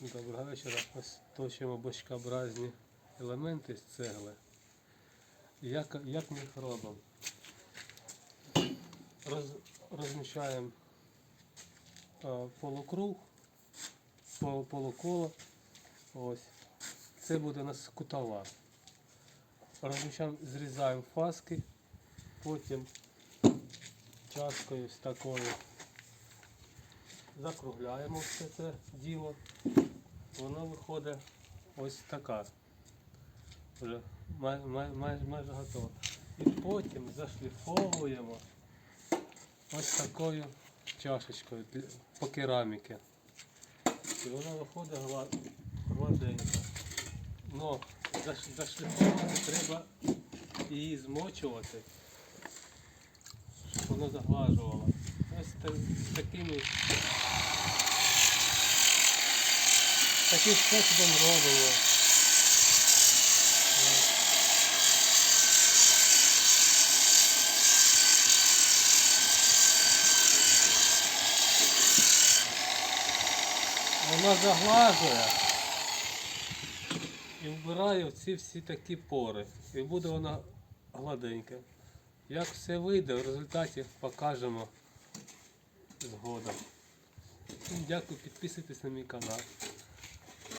Доброго вечора. Ось точимо бочкообразні елементи з цегли. Як, як ми їх робимо? Роз, розміщаємо е, полукруг, пол- полуколо. Ось. Це буде у нас кутова. Розміщаємо, зрізаємо фаски, потім часткою з такою закругляємо все це діло. Воно виходить ось така. Вже май, май, майже, майже готова. І потім зашліфовуємо ось такою чашечкою по кераміки. І вона виходить гла- гладенька. Но заш- зашліфовувати треба її змочувати, щоб воно заглажувало. Ось та- такими Таким способом робимо. Вона заглажує і вбирає ці всі такі пори. І буде вона гладенька. Як все вийде, в результаті покажемо згодом. Дякую, підписуйтесь на мій канал.